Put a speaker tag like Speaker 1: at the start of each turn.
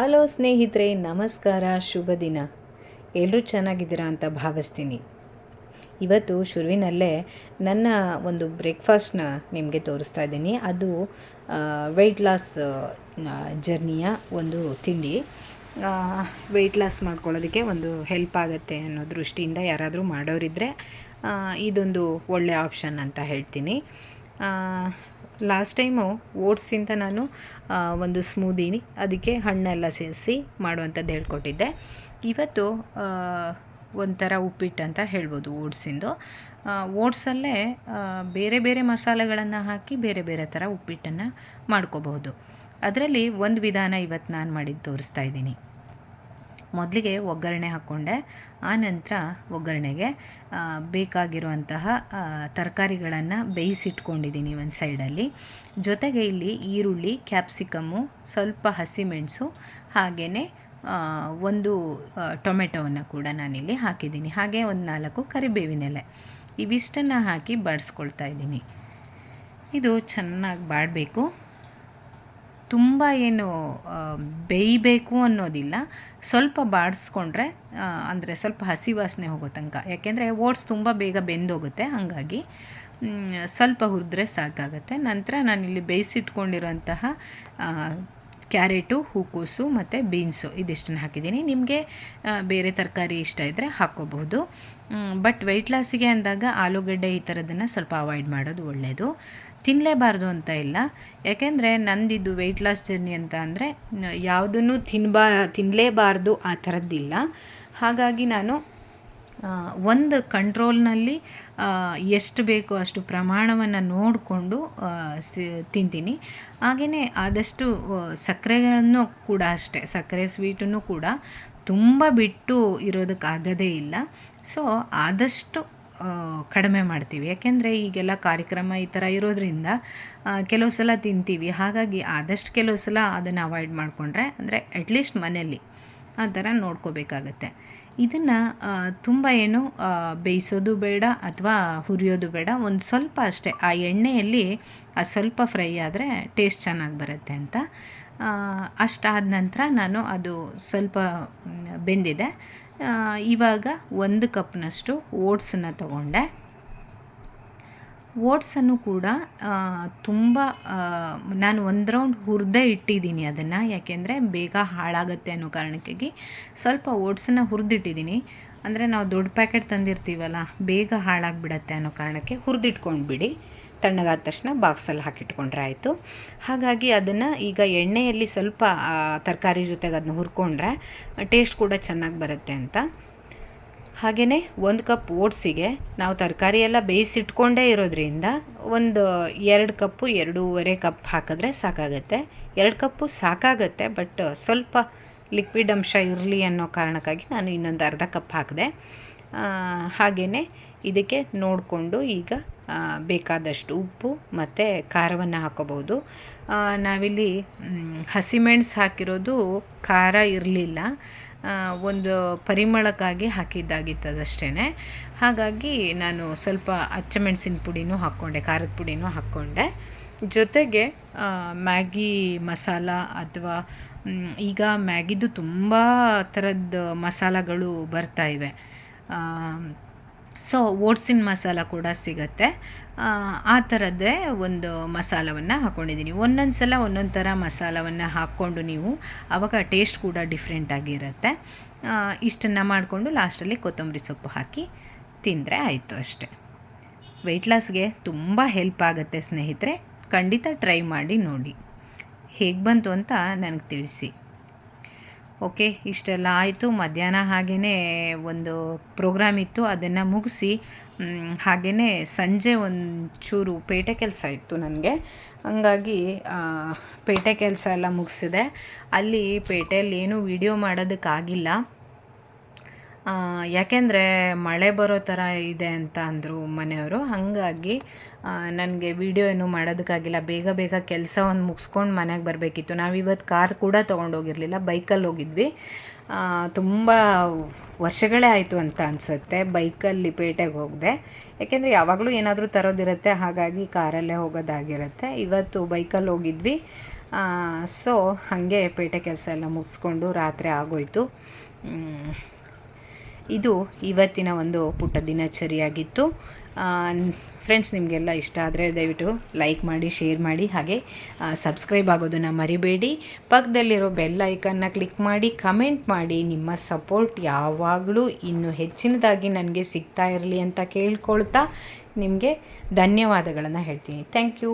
Speaker 1: Hello ಸ್ನೇಹಿತರೆ, ನಮಸ್ಕಾರ, ಶುಭ ದಿನ. ಎಲ್ಲರೂ ಚೆನ್ನಾಗಿದ್ದೀರಾ ಅಂತ ಭಾವಿಸ್ತೀನಿ. ಇವತ್ತು ಶುರುವಿನಲ್ಲೇ ನನ್ನ ಒಂದು ಬ್ರೇಕ್ಫಾಸ್ಟ್ನ ನಿಮಗೆ ತೋರಿಸ್ತಾ ಇದ್ದೀನಿ. ಅದು ವೆಯ್ಟ್ ಲಾಸ್ ಜರ್ನಿಯ ಒಂದು ತಿಂಡಿ. ವೆಯ್ಟ್ ಲಾಸ್ ಮಾಡ್ಕೊಳ್ಳೋದಕ್ಕೆ ಒಂದು ಹೆಲ್ಪ್ ಆಗುತ್ತೆ ಅನ್ನೋ ದೃಷ್ಟಿಯಿಂದ ಯಾರಾದರೂ ಮಾಡೋರಿದ್ದರೆ ಇದೊಂದು ಒಳ್ಳೆಯ ಆಪ್ಷನ್ ಅಂತ ಹೇಳ್ತೀನಿ. ಲಾಸ್ಟ್ ಟೈಮು ಓಟ್ಸಿಂದ ನಾನು ಒಂದು ಸ್ಮೂದಿನಿ, ಅದಕ್ಕೆ ಹಣ್ಣೆಲ್ಲ ಸೇರಿಸಿ ಮಾಡುವಂಥದ್ದು ಹೇಳ್ಕೊಟ್ಟಿದ್ದೆ. ಇವತ್ತು ಒಂಥರ ಉಪ್ಪಿಟ್ಟು ಅಂತ ಹೇಳ್ಬೋದು ಓಟ್ಸಿಂದು ಓಟ್ಸಲ್ಲೇ ಬೇರೆ ಬೇರೆ ಮಸಾಲೆಗಳನ್ನು ಹಾಕಿ ಬೇರೆ ಬೇರೆ ಥರ ಉಪ್ಪಿಟ್ಟನ್ನು ಮಾಡ್ಕೋಬಹುದು. ಅದರಲ್ಲಿ ಒಂದು ವಿಧಾನ ಇವತ್ತು ನಾನು ಮಾಡಿದ್ದು ತೋರಿಸ್ತಾ ಇದ್ದೀನಿ. ಮೊದಲಿಗೆ ಒಗ್ಗರಣೆ ಹಾಕ್ಕೊಂಡೆ ಆನಂತರ ಒಗ್ಗರಣೆಗೆ ಬೇಕಾಗಿರುವಂತಹ ತರಕಾರಿಗಳನ್ನು ಬೇಯಿಸಿಟ್ಕೊಂಡಿದ್ದೀನಿ ಒಂದು ಸೈಡಲ್ಲಿ ಜೊತೆಗೆ ಇಲ್ಲಿ ಈರುಳ್ಳಿ ಕ್ಯಾಪ್ಸಿಕಮ್ಮು ಸ್ವಲ್ಪ ಹಸಿಮೆಣಸು ಹಾಗೆಯೇ ಒಂದು ಟೊಮೆಟೊವನ್ನು ಕೂಡ ನಾನಿಲ್ಲಿ ಹಾಕಿದ್ದೀನಿ. ಹಾಗೆ ಒಂದು ನಾಲ್ಕು ಕರಿಬೇವಿನೆಲೆ. ಇವಿಷ್ಟನ್ನು ಹಾಕಿ ಬಾಡಿಸ್ಕೊಳ್ತಾ ಇದ್ದೀನಿ. ಇದು ಚೆನ್ನಾಗಿ ಬಾಡಬೇಕು. ತುಂಬ ಏನು ಬೇಯಬೇಕು ಅನ್ನೋದಿಲ್ಲ. ಸ್ವಲ್ಪ ಬಾಡಿಸ್ಕೊಂಡ್ರೆ ಅಂದರೆ ಸ್ವಲ್ಪ ಹಸಿ ವಾಸನೆ ಹೋಗೋ ತನಕ. ಯಾಕೆಂದರೆ ಓಟ್ಸ್ ತುಂಬ ಬೇಗ ಬೆಂದೋಗುತ್ತೆ, ಹಾಗಾಗಿ ಸ್ವಲ್ಪ ಹುರಿದ್ರೆ ಸಾಕಾಗುತ್ತೆ. ನಂತರ ನಾನಿಲ್ಲಿ ಬೇಯಿಸಿಟ್ಕೊಂಡಿರೋಂತಹ ಕ್ಯಾರೆಟು, ಹೂಕೋಸು ಮತ್ತು ಬೀನ್ಸು ಇದಿಷ್ಟನ್ನು ಹಾಕಿದ್ದೀನಿ. ನಿಮಗೆ ಬೇರೆ ತರಕಾರಿ ಇಷ್ಟ ಇದ್ದರೆ ಹಾಕ್ಕೋಬಹುದು ಬಟ್ ವೆಯ್ಟ್ ಲಾಸಿಗೆ ಅಂದಾಗ ಆಲೂಗಡ್ಡೆ ಈ ಥರದನ್ನು ಸ್ವಲ್ಪ ಅವಾಯ್ಡ್ ಮಾಡೋದು ಒಳ್ಳೆಯದು ತಿನ್ನಲೇಬಾರ್ದು ಅಂತ ಇಲ್ಲ. ಯಾಕೆಂದರೆ ನಂದಿದ್ದು ವೆಯ್ಟ್ ಲಾಸ್ ಜರ್ನಿ ಅಂತ ಅಂದರೆ, ಯಾವುದನ್ನು ತಿನ್ಬಾ ತಿನ್ನಲೇಬಾರ್ದು ಆ ಥರದ್ದಿಲ್ಲ. ಹಾಗಾಗಿ ನಾನು ಒಂದು ಕಂಟ್ರೋಲ್ನಲ್ಲಿ ಎಷ್ಟು ಬೇಕೋ ಅಷ್ಟು ಪ್ರಮಾಣವನ್ನು ನೋಡಿಕೊಂಡು ತಿಂತೀನಿ. ಹಾಗೆಯೇ ಆದಷ್ಟು ಸಕ್ಕರೆಗಳನ್ನು ಕೂಡ ಅಷ್ಟೇ. ಸಕ್ಕರೆ ಸ್ವೀಟನ್ನು ಕೂಡ ತುಂಬ ಬಿಟ್ಟು ಇರೋದಕ್ಕಾಗದೇ ಇಲ್ಲ. ಸೊ ಆದಷ್ಟು ಕಡಿಮೆ ಮಾಡ್ತೀವಿ. ಯಾಕೆಂದರೆ ಈಗೆಲ್ಲ ಕಾರ್ಯಕ್ರಮ ಈ ಥರ ಇರೋದ್ರಿಂದ ಕೆಲವು ಸಲ ತಿಂತೀವಿ. ಹಾಗಾಗಿ ಆದಷ್ಟು ಕೆಲವು ಸಲ ಅದನ್ನು ಅವಾಯ್ಡ್ ಮಾಡಿಕೊಂಡ್ರೆ, ಅಂದರೆ ಅಟ್ಲೀಸ್ಟ್ ಮನೆಯಲ್ಲಿ ಆ ಥರ ನೋಡ್ಕೋಬೇಕಾಗತ್ತೆ. ಇದನ್ನು ತುಂಬ ಏನು ಬೇಯಿಸೋದು ಬೇಡ ಅಥವಾ ಹುರಿಯೋದು ಬೇಡ. ಒಂದು ಸ್ವಲ್ಪ ಅಷ್ಟೇ. ಆ ಎಣ್ಣೆಯಲ್ಲಿ ಆ ಸ್ವಲ್ಪ ಫ್ರೈ ಆದರೆ ಟೇಸ್ಟ್ ಚೆನ್ನಾಗಿ ಬರುತ್ತೆ ಅಂತ. ಅಷ್ಟಾದ ನಂತರ ನಾನು ಅದು ಸ್ವಲ್ಪ ಬೆಂದಿದೆ. ಇವಾಗ ಒಂದು ಕಪ್ನಷ್ಟು ಓಟ್ಸನ್ನು ತಗೊಂಡೆ. ಓಟ್ಸನ್ನು ಕೂಡ ತುಂಬ ನಾನು ಒಂದು ರೌಂಡ್ ಹುರಿದೇ ಇಟ್ಟಿದ್ದೀನಿ ಅದನ್ನು. ಯಾಕೆಂದರೆ ಬೇಗ ಹಾಳಾಗತ್ತೆ ಅನ್ನೋ ಕಾರಣಕ್ಕಾಗಿ ಸ್ವಲ್ಪ ಓಟ್ಸನ್ನು ಹುರಿದಿಟ್ಟಿದ್ದೀನಿ. ಅಂದರೆ ನಾವು ದೊಡ್ಡ ಪ್ಯಾಕೆಟ್ ತಂದಿರ್ತೀವಲ್ಲ, ಬೇಗ ಹಾಳಾಗಿಬಿಡತ್ತೆ ಅನ್ನೋ ಕಾರಣಕ್ಕೆ ಹುರಿದಿಟ್ಕೊಂಡ್ಬಿಡಿ. ತಣ್ಣಗಾದ ತಕ್ಷಣ ಬಾಕ್ಸಲ್ಲಿ ಹಾಕಿಟ್ಕೊಂಡ್ರೆ ಆಯಿತು. ಹಾಗಾಗಿ ಅದನ್ನು ಈಗ ಎಣ್ಣೆಯಲ್ಲಿ ಸ್ವಲ್ಪ ತರಕಾರಿ ಜೊತೆಗೆ ಅದನ್ನ ಹುರ್ಕೊಂಡ್ರೆ ಟೇಸ್ಟ್ ಕೂಡ ಚೆನ್ನಾಗಿ ಬರುತ್ತೆ ಅಂತ. ಹಾಗೆಯೇ ಒಂದು ಕಪ್ ಓಟ್ಸಿಗೆ ನಾವು ತರಕಾರಿ ಎಲ್ಲ ಬೇಯಿಸಿಟ್ಕೊಂಡೇ ಇರೋದ್ರಿಂದ ಒಂದು ಎರಡು ಕಪ್ಪು, ಎರಡೂವರೆ ಕಪ್ ಹಾಕಿದ್ರೆ ಸಾಕಾಗುತ್ತೆ. ಎರಡು ಕಪ್ಪು ಸಾಕಾಗತ್ತೆ, ಬಟ್ ಸ್ವಲ್ಪ ಲಿಕ್ವಿಡ್ ಅಂಶ ಇರಲಿ ಅನ್ನೋ ಕಾರಣಕ್ಕಾಗಿ ನಾನು ಇನ್ನೊಂದು ಅರ್ಧ ಕಪ್ ಹಾಕಿದೆ. ಹಾಗೆಯೇ ಇದಕ್ಕೆ ನೋಡಿಕೊಂಡು ಈಗ ಬೇಕಾದಷ್ಟು ಉಪ್ಪು ಮತ್ತು ಖಾರವನ್ನು ಹಾಕೋಬಹುದು. ನಾವಿಲ್ಲಿ ಹಸಿಮೆಣ್ಸು ಹಾಕಿರೋದು ಖಾರ ಇರಲಿಲ್ಲ. ಒಂದು ಪರಿಮಳಕ್ಕಾಗಿ ಹಾಕಿದ್ದಾಗಿತ್ತದಷ್ಟೇ ಹಾಗಾಗಿ ನಾನು ಸ್ವಲ್ಪ ಅಚ್ಚಮೆಣಸಿನ ಪುಡಿನೂ ಹಾಕ್ಕೊಂಡೆ, ಖಾರದ ಪುಡಿನೂ ಹಾಕ್ಕೊಂಡೆ. ಜೊತೆಗೆ ಮ್ಯಾಗಿ ಮಸಾಲ ಅಥವಾ ಈಗ ಮ್ಯಾಗಿದು ತುಂಬ ಥರದ ಮಸಾಲಗಳು ಬರ್ತಾ ಇವೆ. ಸೊ ಓಟ್ಸಿನ ಮಸಾಲ ಕೂಡ ಸಿಗುತ್ತೆ. ಆ, ಥರದ್ದೇ ಒಂದು ಮಸಾಲವನ್ನು ಹಾಕ್ಕೊಂಡಿದ್ದೀನಿ ಒಂದೊಂದು ಸಲ ಒಂದೊಂದು ಥರ ಮಸಾಲವನ್ನು ಹಾಕ್ಕೊಂಡು ನೀವು ಆವಾಗ ಟೇಸ್ಟ್ ಕೂಡ ಡಿಫ್ರೆಂಟ್ ಆಗಿರುತ್ತೆ. ಇಷ್ಟನ್ನು ಮಾಡಿಕೊಂಡು ಲಾಸ್ಟಲ್ಲಿ ಕೊತ್ತಂಬರಿ ಸೊಪ್ಪು ಹಾಕಿ ತಿಂದರೆ ಆಯಿತು ಅಷ್ಟೆ. ವೆಯ್ಟ್ ಲಾಸ್ಗೆ ತುಂಬ ಹೆಲ್ಪ್ ಆಗುತ್ತೆ ಸ್ನೇಹಿತರೆ. ಖಂಡಿತ ಟ್ರೈ ಮಾಡಿ ನೋಡಿ. ಹೇಗೆ ಬಂತು ಅಂತ ನನಗೆ ತಿಳಿಸಿ. ಓಕೆ, ಇಷ್ಟೆಲ್ಲ ಆಯಿತು. ಮಧ್ಯಾಹ್ನ ಹಾಗೆಯೇ ಒಂದು ಪ್ರೋಗ್ರಾಮ್ ಇತ್ತು, ಅದನ್ನು ಮುಗಿಸಿ ಹಾಗೆಯೇ ಸಂಜೆ ಒಂಚೂರು ಪೇಟೆ ಕೆಲಸ ಇತ್ತು ನನಗೆ. ಹಂಗಾಗಿ ಪೇಟೆ ಕೆಲಸ ಎಲ್ಲ ಮುಗಿಸಿದೆ. ಅಲ್ಲಿ ಪೇಟೆಯಲ್ಲಿ ಏನೂ ವಿಡಿಯೋ ಮಾಡೋದಕ್ಕಾಗಿಲ್ಲ. ಯಾಕೆಂದರೆ ಮಳೆ ಬರೋ ಥರ ಇದೆ ಅಂತ ಅಂದರು ಮನೆಯವರು. ಹಾಗಾಗಿ ನನಗೆ ವಿಡಿಯೋ ಏನು ಮಾಡೋದಕ್ಕಾಗಿಲ್ಲ. ಬೇಗ ಬೇಗ ಕೆಲಸ ಒಂದು ಮುಗಿಸ್ಕೊಂಡು ಮನೆಗೆ ಬರಬೇಕಿತ್ತು. ನಾವಿವತ್ತು ಕಾರ್ ಕೂಡ ತೊಗೊಂಡೋಗಿರಲಿಲ್ಲ. ಬೈಕಲ್ಲಿ ಹೋಗಿದ್ವಿ. ತುಂಬ ವರ್ಷಗಳೇ ಆಯಿತು ಅಂತ ಅನಿಸುತ್ತೆ. ಬೈಕಲ್ಲಿ ಪೇಟೆಗೆ ಹೋಗಿದೆ. ಯಾಕೆಂದರೆ ಯಾವಾಗಲೂ ಏನಾದರೂ ತರೋದಿರುತ್ತೆ. ಹಾಗಾಗಿ ಕಾರಲ್ಲೇ ಹೋಗೋದಾಗಿರುತ್ತೆ. ಇವತ್ತು ಬೈಕಲ್ಲಿ ಹೋಗಿದ್ವಿ. ಸೊ, ಹಾಗೆ ಪೇಟೆ ಕೆಲಸ ಎಲ್ಲ ಮುಗಿಸ್ಕೊಂಡು ರಾತ್ರಿ ಆಗೋಯ್ತು. ಇದು ಇವತ್ತಿನ ಒಂದು ಪುಟ್ಟ ದಿನಚರಿಯಾಗಿತ್ತು. ಫ್ರೆಂಡ್ಸ್ ನಿಮಗೆಲ್ಲ ಇಷ್ಟ ಆದರೆ ದಯವಿಟ್ಟು ಲೈಕ್ ಮಾಡಿ ಶೇರ್ ಮಾಡಿ, ಹಾಗೆ ಸಬ್ಸ್ಕ್ರೈಬ್ ಆಗೋದನ್ನು ಮರಿಬೇಡಿ. ಪಕ್ಕದಲ್ಲಿರೋ ಬೆಲ್ ಐಕನ್ನ ಕ್ಲಿಕ್ ಮಾಡಿ ಕಮೆಂಟ್ ಮಾಡಿ. ನಿಮ್ಮ ಸಪೋರ್ಟ್ ಯಾವಾಗಲೂ ಇನ್ನೂ ಹೆಚ್ಚಿನದಾಗಿ ನನಗೆ ಸಿಗ್ತಾ ಇರಲಿ ಅಂತ ಕೇಳ್ಕೊಳ್ತಾ ನಿಮಗೆ ಧನ್ಯವಾದಗಳನ್ನು ಹೇಳ್ತೀನಿ. Thank you